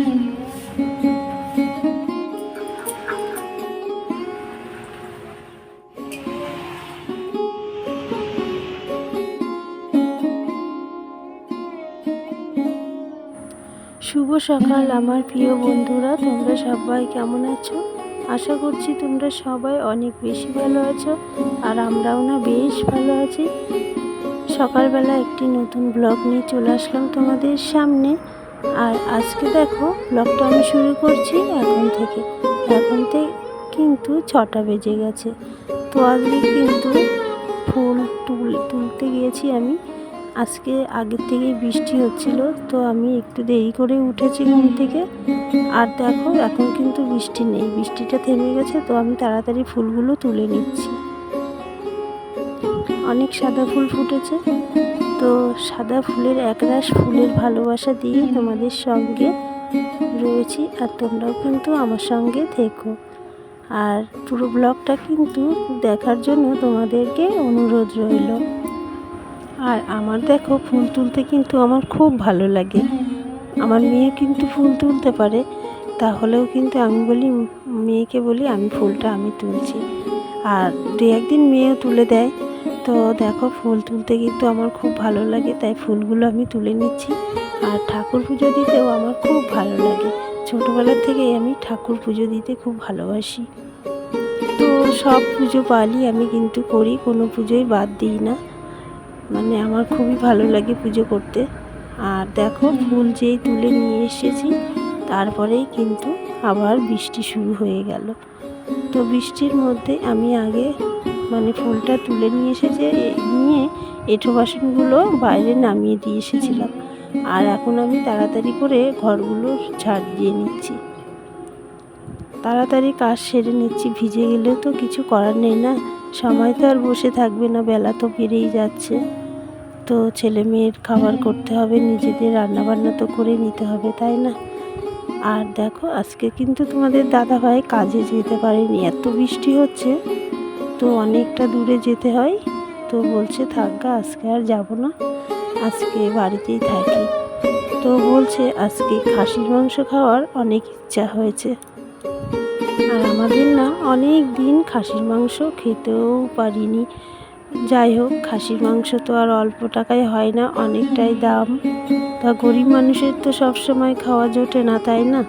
শুভ সকাল, আমার প্রিয় বন্ধুরা। তোমরা সবাই কেমন আছো? আশা করছি তোমরা সবাই অনেক বেশি ভালো আছো, আর আমরাও না বেশ ভালো আছি। সকালবেলা একটি নতুন ব্লগ নিয়ে চলে আসলাম তোমাদের সামনে। আর আজকে দেখো ব্লগটা আমি শুরু করছি এখন থেকে। এখন থেকে কিন্তু ছটা বেজে গেছে। তো আজকে কিন্তু ফুল তুল, তুলতে গিয়েছি আমি। আজকে আগের থেকেই বৃষ্টি হচ্ছিল, তো আমি একটু দেরি করে উঠেছি ঘুম থেকে। আর দেখো, এখন কিন্তু বৃষ্টি নেই। বৃষ্টিটা থেমে গেছে, তো আমি তাড়াতাড়ি ফুলগুলো তুলে নিচ্ছি। অনেক সাদা ফুল ফুটেছে। তো সাদা ফুলের একরাশ ফুলের ভালোবাসা দিয়ে তোমাদের সঙ্গে রয়েছি আর তোমরাও কিন্তু আমার সঙ্গে থেকো। আর পুরো ব্লগটা কিন্তু দেখার জন্য তোমাদেরকে অনুরোধ রইল। আর আমার দেখো ফুল তুলতে কিন্তু আমার খুব ভালো লাগে। আমার মেয়ে কিন্তু ফুল তুলতে পারে, তাহলেও কিন্তু আমি বলি, মেয়েকে বলি, আমি ফুলটা আমি তুলছি। আর দু একদিন মেয়েও তুলে দেয়। তো দেখো ফুল তুলতে কিন্তু আমার খুব ভালো লাগে, তাই ফুলগুলো আমি তুলে নিচ্ছি। আর ঠাকুর পুজো দিতেও আমার খুব ভালো লাগে। ছোটোবেলার থেকেই আমি ঠাকুর পুজো দিতে খুব ভালোবাসি। তো সব পুজো পালি আমি কিন্তু করি, কোনো পুজোই বাদ দিই না। মানে আমার খুবই ভালো লাগে পুজো করতে। আর দেখো ফুল যেই তুলে নিয়ে এসেছি, তারপরেই কিন্তু আবার বৃষ্টি শুরু হয়ে গেল। তো বৃষ্টির মধ্যে আমি আগে মানে ফুলটা তুলে নিয়ে এসেছে নিয়ে এঁঠো বাসনগুলো বাইরে নামিয়ে দিয়ে এসেছিলাম। আর এখন আমি তাড়াতাড়ি করে ঘরগুলো ঝাড় দিয়ে নিচ্ছি। তাড়াতাড়ি কাজ সেরে নিচ্ছি, ভিজে গেলে তো কিছু করার নেই না। সময় তো আর বসে থাকবে না, বেলা তো বেড়েই যাচ্ছে। তো ছেলে মেয়ের খাবার করতে হবে, নিজেদের রান্নাবান্না তো করে নিতে হবে, তাই না? আর দেখো, আজকে কিন্তু তোমাদের দাদা ভাই কাজে যেতে পারেনি, এত বৃষ্টি হচ্ছে। তো অনেকটা দূরে যেতে হয়। তো বলছে, থাকা আজকে আর যাব না। আজকে বাড়িতেই থাকি। তো বলছে, আজকে খাসির মাংস খাওয়ার অনেক ইচ্ছা হয়েছে। আর আমাদের না অনেক দিন খাসির মাংস খেতেও পারিনি। যাই হোক, খাসির মাংস তো আর অল্প টাকায় হয় না, অনেকটাই দাম। তা গরিব মানুষের তো সব সময় খাওয়া জোটে না, তাই না?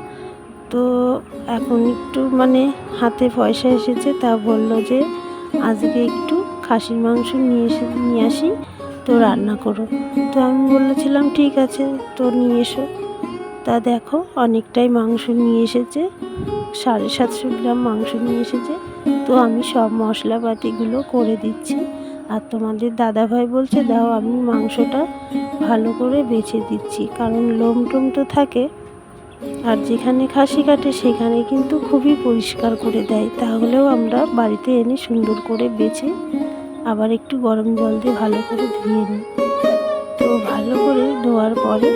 তো এখন একটু মানে হাতে পয়সা এসেছে, তা বলল যে আজকে একটু খাসির মাংস নিয়ে এসে নিয়ে আসি, তো রান্না করো। তো আমি বলেছিলাম, ঠিক আছে, তো নিয়ে এসো। তা দেখো, অনেকটাই মাংস নিয়ে এসেছে, সাড়ে সাতশো গ্রাম মাংস নিয়ে এসেছে। তো আমি সব মশলাপাতিগুলো করে দিচ্ছি। আর তোমাদের দাদাভাই বলছে, দাও, আমি মাংসটা ভালো করে বেছে দিচ্ছি। কারণ লোম টোম তো থাকে আর যেখানে খাসি কাটে সেখানে কিন্তু খুবই পরিষ্কার করে দেয়। তাহলেও আমরা বাড়িতে এনে সুন্দর করে বেছে আবার একটু গরম জল দিয়ে ভালো করে ধুয়ে নিই। তো ভালো করে ধোয়ার পরে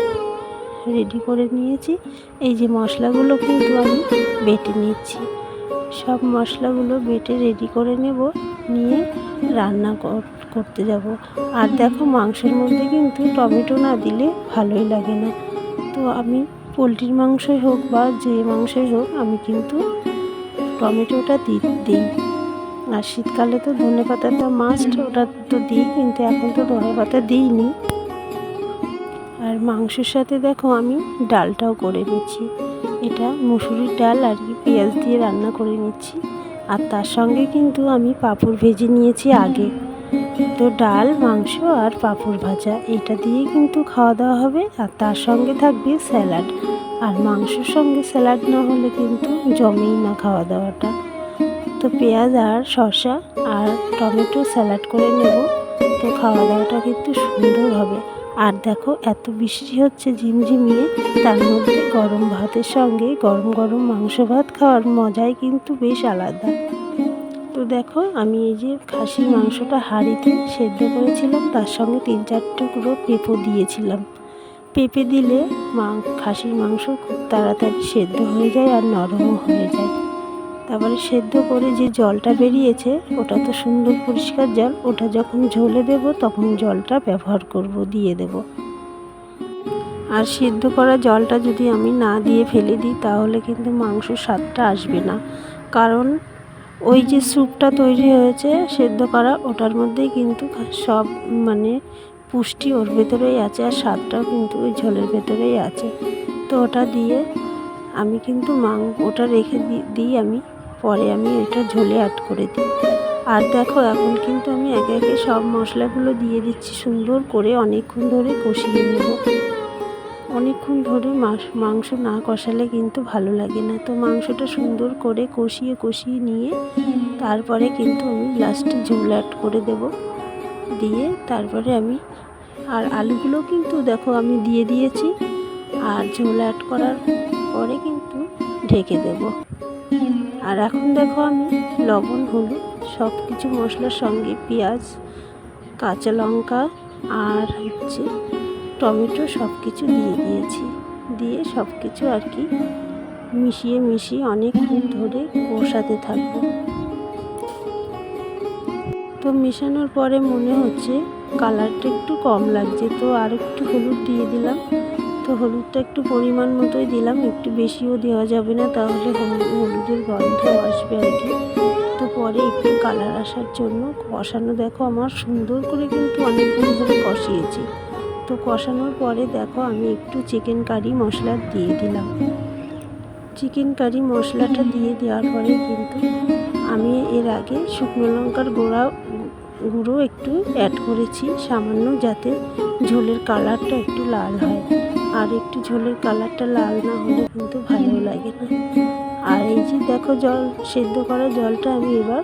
রেডি করে নিয়েছি। এই যে মশলাগুলো কিন্তু আমি বেটে নিচ্ছি। সব মশলাগুলো বেটে রেডি করে নেব, নিয়ে রান্না করতে যাব। আর দেখো মাংসের মধ্যে কিন্তু টমেটো না দিলে ভালোই লাগে না। তো আমি পোলট্রির মাংসই হোক বা যে মাংসই হোক, আমি কিন্তু টমেটোটা দিই। আর শীতকালে তো ধনে পাতাটা মাস্ট ওটা তো দিই, কিন্তু এখন তো ধনে পাতা দিইনি। আর মাংসের সাথে দেখো, আমি ডালটাও করে নিচ্ছি। এটা মুসুরির ডাল আর কি, পেঁয়াজ দিয়ে রান্না করে নিচ্ছি। আর তার সঙ্গে কিন্তু আমি পাঁপড় ভেজে নিয়েছি আগে। তো ডাল, মাংস আর পাঁপড় ভাজা। এটা দিয়ে কিন্তু খাওয়া দাওয়া হবে, আর তার সঙ্গে থাকবে স্যালাড। আর মাংসর সঙ্গে স্যালাড না হলে কিন্তু জমেই না খাওয়া দাওয়াটা। তো পেঁয়াজ আর শসা আর টমেটো স্যালাড করে নেব। তো খাওয়া দাওয়াটা কিন্তু সুন্দর হবে। আর দেখো, এত বৃষ্টি হচ্ছে ঝিমঝিমিয়ে, তার মধ্যে গরম ভাতের সঙ্গে গরম গরম মাংস ভাত খাওয়ার মজাই কিন্তু বেশ আলাদা। তো দেখো, আমি এই যে খাসির মাংসটা হাঁড়িতে সেদ্ধ করেছিলাম, তার সঙ্গে তিন চার টুকরো পেঁপো দিয়েছিলাম। পেঁপে দিলে মা খাসির মাংস খুব তাড়াতাড়ি সেদ্ধ হয়ে যায় আর নরমও হয়ে যায়। তারপরে সেদ্ধ করে যে জলটা বেরিয়েছে, ওটা তো সুন্দর পরিষ্কার জল, ওটা যখন ঝোলে দেব, তখন জলটা ব্যবহার করব, দিয়ে দেব। আর সিদ্ধ করা জলটা যদি আমি না দিয়ে ফেলে দিই, তাহলে কিন্তু মাংস স্বাদটা আসবে না। কারণ ওই যে স্যুপটা তৈরি হয়েছে, সেদ্ধ করা, ওটার মধ্যেই কিন্তু সব মানে পুষ্টি ওর ভেতরেই আছে আর স্বাদটাও কিন্তু ওই ঝোলের ভেতরেই আছে। তো ওটা দিয়ে আমি কিন্তু মাং, ওটা রেখে দিই আমি, পরে আমি এটা ঝোলে অ্যাড করে দিই। আর দেখো, এখন কিন্তু আমি একে একে সব মশলাগুলো দিয়ে দিচ্ছি সুন্দর করে, অনেকক্ষণ ধরে কষিয়ে নেব। অনেকক্ষণ ধরে মাংস না কষালে কিন্তু ভালো লাগে না। তো মাংসটা সুন্দর করে কষিয়ে কষিয়ে নিয়ে তারপরে কিন্তু আমি লাস্টে ঝোল অ্যাড করে দেব। দিয়ে তারপরে আমি, আর আলুগুলো কিন্তু দেখো আমি দিয়ে দিয়েছি। আর ঝোল অ্যাড করার পরে কিন্তু ঢেকে দেব। আর এখন দেখো আমি লবণ, হলুদ সব কিছু মশলার সঙ্গে পেঁয়াজ, কাঁচা লঙ্কা, আর হচ্ছে টমেটো সব কিছু দিয়ে দিয়েছি। দিয়ে সব কিছু আর কি মিশিয়ে মিশিয়ে অনেকক্ষণ ধরে কষাতে থাকব। তো মেশানোর পরে মনে হচ্ছে কালারটা একটু কম লাগছে। তো আর একটু হলুদ দিয়ে দিলাম। তো হলুদটা একটু পরিমাণ মতোই দিলাম। একটু বেশিও দেওয়া যাবে না, তাহলে হলুদের গন্ধ আসবে আর কি। তো পরে একটু কালার আসার জন্য কষানো। দেখো আমার সুন্দর করে কিন্তু অনেকক্ষণ ধরে কষিয়েছি। তো কষানোর পরে দেখো আমি একটু চিকেন কারি মশলা দিয়ে দিলাম। চিকেন কারি মশলাটা দিয়ে দেওয়ার পরে কিন্তু আমি এর আগে শুকনো লঙ্কার গোড়া, গুঁড়ো একটু অ্যাড করেছি, সামান্য যাতে ঝোলের কালারটা একটু লাল হয়। আর একটু ঝোলের কালারটা লাল না হলে কিন্তু ভালো লাগে না। আর এই যে দেখো জল, সেদ্ধ করা জলটা আমি এবার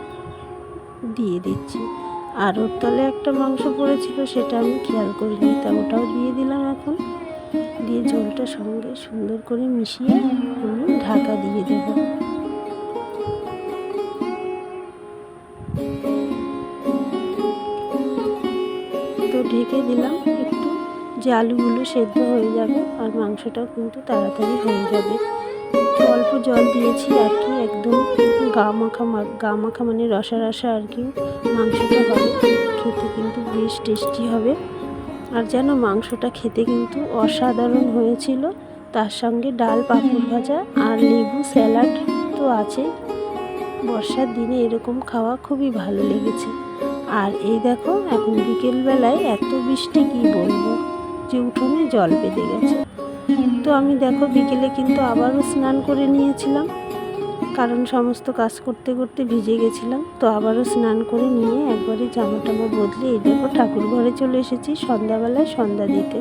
দিয়ে দিচ্ছি। আর ওর তলে একটা মাংস পড়েছিল, সেটা আমি খেয়াল করিনি, তা ওটাও দিয়ে দিলাম এখন। দিয়ে ঝোলটা সঙ্গে সুন্দর করে মিশিয়ে আমি ঢাকা দিয়ে দেব। তো ঢেকে দিলাম, একটু যে আলুগুলো সেদ্ধ হয়ে যাবে, আর মাংসটাও কিন্তু তাড়াতাড়ি হয়ে যাবে। জল দিয়েছি আর কি, একদম গা মাখা গা মাখা মানে রসা রসা আর কি, মাংসটা হবে খেতে কিন্তু বেশ টেস্টি হবে। আর যেন মাংসটা খেতে কিন্তু অসাধারণ হয়েছিল, তার সঙ্গে ডাল, পাঁপড় ভাজা আর লেবু স্যালাড তো আছে বর্ষার দিনে এরকম খাওয়া খুবই ভালো লেগেছে। আর এই দেখো, এখন বিকেলবেলায় এত বৃষ্টি কি বলব, যে উঠোনে জল বেঁধে গেছে। তো আমি দেখো বিকেলে কিন্তু আবারও স্নান করে নিয়েছিলাম, কারণ সমস্ত কাজ করতে করতে ভিজে গেছিলাম, তো আবারও স্নান করে নিয়ে একবারে জামা টামা বদলে এই দেখো ঠাকুর ঘরে চলে এসেছি সন্ধ্যাবেলায় সন্ধ্যা দিতে।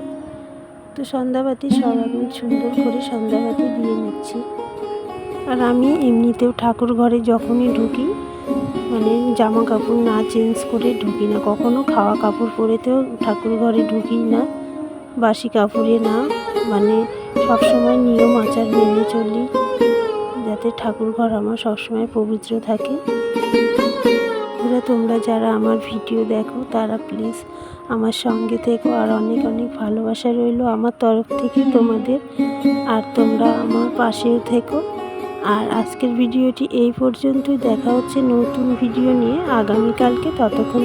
তো সন্ধ্যাবাতি সব আমি সুন্দর করে সন্ধ্যাবাতি দিয়ে নিচ্ছি। আর আমি এমনিতেও ঠাকুর ঘরে যখনই ঢুকি মানে জামা কাপড় না চেঞ্জ করে ঢুকি না, কখনো খাওয়া কাপড় পরেতেও ঠাকুর ঘরে ঢুকি না, বাসি কাপড়ে না মানে সবসময় নিয়ম, আচার মেনে চলি, যাতে ঠাকুর ঘর আমার সবসময় পবিত্র থাকে। তোমরা যারা আমার ভিডিও দেখো, তারা প্লিজ আমার সঙ্গে থেকো। আর অনেক অনেক ভালোবাসা রইল আমার তরফ থেকে তোমাদের। আর তোমরা আমার পাশেও থেকো। আর আজকের ভিডিওটি এই পর্যন্তই। দেখা হচ্ছে নতুন ভিডিও নিয়ে। আগামীকালকে ততক্ষণ